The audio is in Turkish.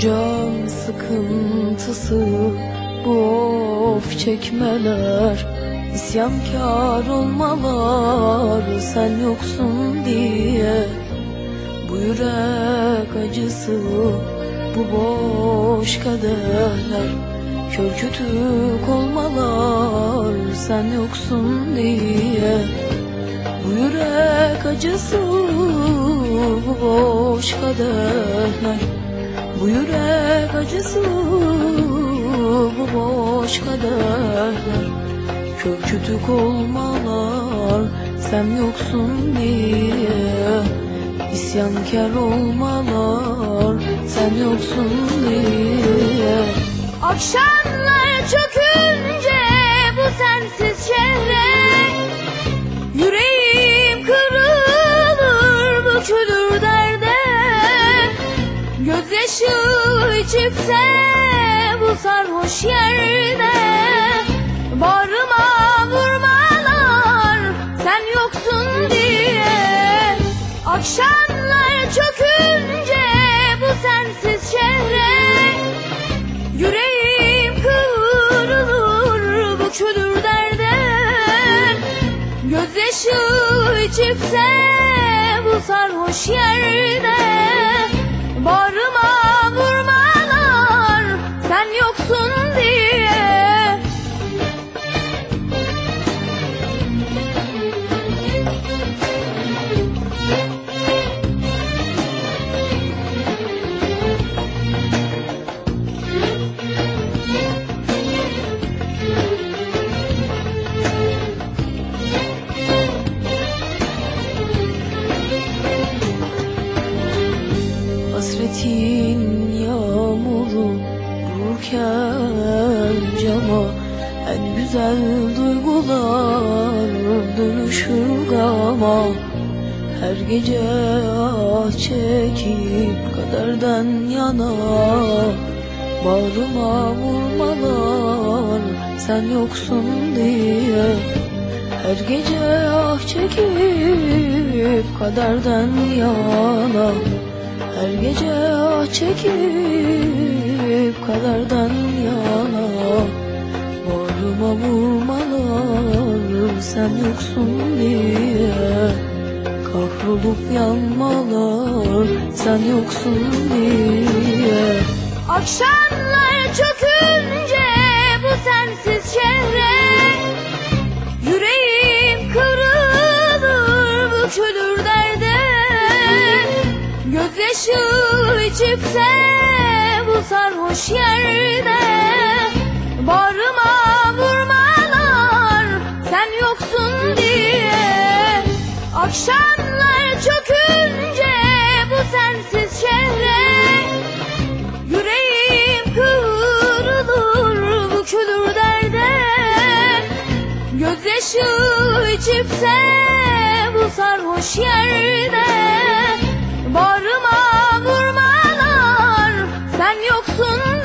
Can sıkıntısı Of çekmeler. İsyankar olmalar Sen yoksun diye. Bu yürek acısı Bu boş kaderler. Kör olmalar Sen yoksun diye. Bu yürek acısı Bu boş kaderler Bu yürek acısı Bu boş kaderler. Kör kütük olmalar Sen yoksun diye. İsyankar olmalar Sen yoksun diye. Akşamlar çökünce bu sensiz şehre Gözyaşı çıksa bu sarhoş yerde Bağrıma vurmalar sen yoksun diye. Akşamlar çökünce bu sensiz şehre Yüreğim kırılır bükülür derden Gözyaşı çıksa bu sarhoş yerde Hasretin yağmuru vururken cama En güzel duygular dönüşür gama. Her gece ah çekip kaderden yana Bağrıma vurmalar sen yoksun diye. Her gece ah çekip kaderden yana her gece ah çekip kaderden yana Bağrıma vurmalar sen yoksun diye Kahrolup yanmalar sen yoksun diye. Akşamlar çökünce Gözyaşı çıksa bu sarhoş yerde. Bağrıma vurmalar sen yoksun diye. Akşamlar çökünce bu sensiz şehre Yüreğim kırılır bükülür derden Gözyaşı çıksa bu sarhoş yerde Bağrıma vurmalar. Sen yoksun